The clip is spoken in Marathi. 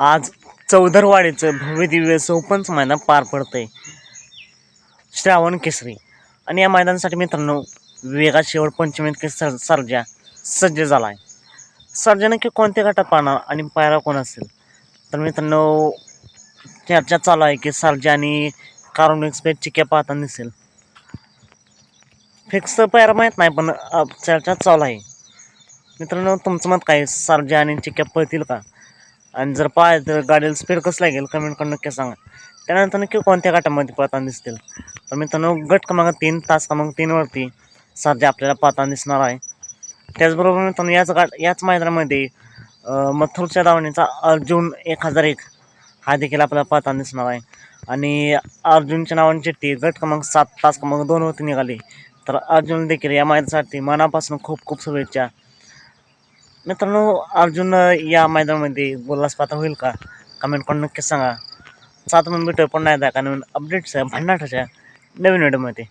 आज चौधरवाडीचं भव्य दिव्य सोपंच मैदान पार पडतंय. श्रावण केसरी. आणि या मैदानासाठी मित्रांनो वेगा शेवट पंचमीत सर सर्जा सज्ज झाला आहे सर्जा नक्की कोणत्या गटात पाहणार आणि पायरा कोण असेल? तर मित्रांनो चर्चा चालू आहे की सर्जा आणि कारून एक्सप्रेस चिक्या पाहताना दिसेल. फिक्स पायरा माहीत नाही पण चर्चा चालू आहे. मित्रांनो तुमचं मत काय? सर्जा आणि चिक्या पळतील का? आणि जर पाय तर गाडीला स्पीड कसं लागेल कमेंट करून नक्की सांगा. त्यानंतर नक्की कोणत्या गटामध्ये पाहताना दिसतील? तर मित्रांनो गट क्रमांक तीन तास क्रमांक तीनवरती सध्या आपल्याला पाहताना दिसणार आहे. त्याचबरोबर मित्रांनो याच गाट याच मैदानामध्ये मथुरच्या दावणीचा अर्जुन एक हजार एक हा देखील आपल्याला पाहताना दिसणार आहे. आणि अर्जुनच्या नावाने चिठ्ठी गट क्रमांक सात तास क्रमांक दोनवरती निघाली. तर अर्जुन देखील या मैदानासाठी मनापासून खूप खूप शुभेच्छा. मित्रांनो अर्जुन या मैदानामध्ये बोललाच पात्र होईल का? कमेंट करून नक्कीच सांगा. सात मिनिट पण नाही द्या का नवीन अपडेट्स आहे भन्नाटाच्या नवीन व्हिडिओमध्ये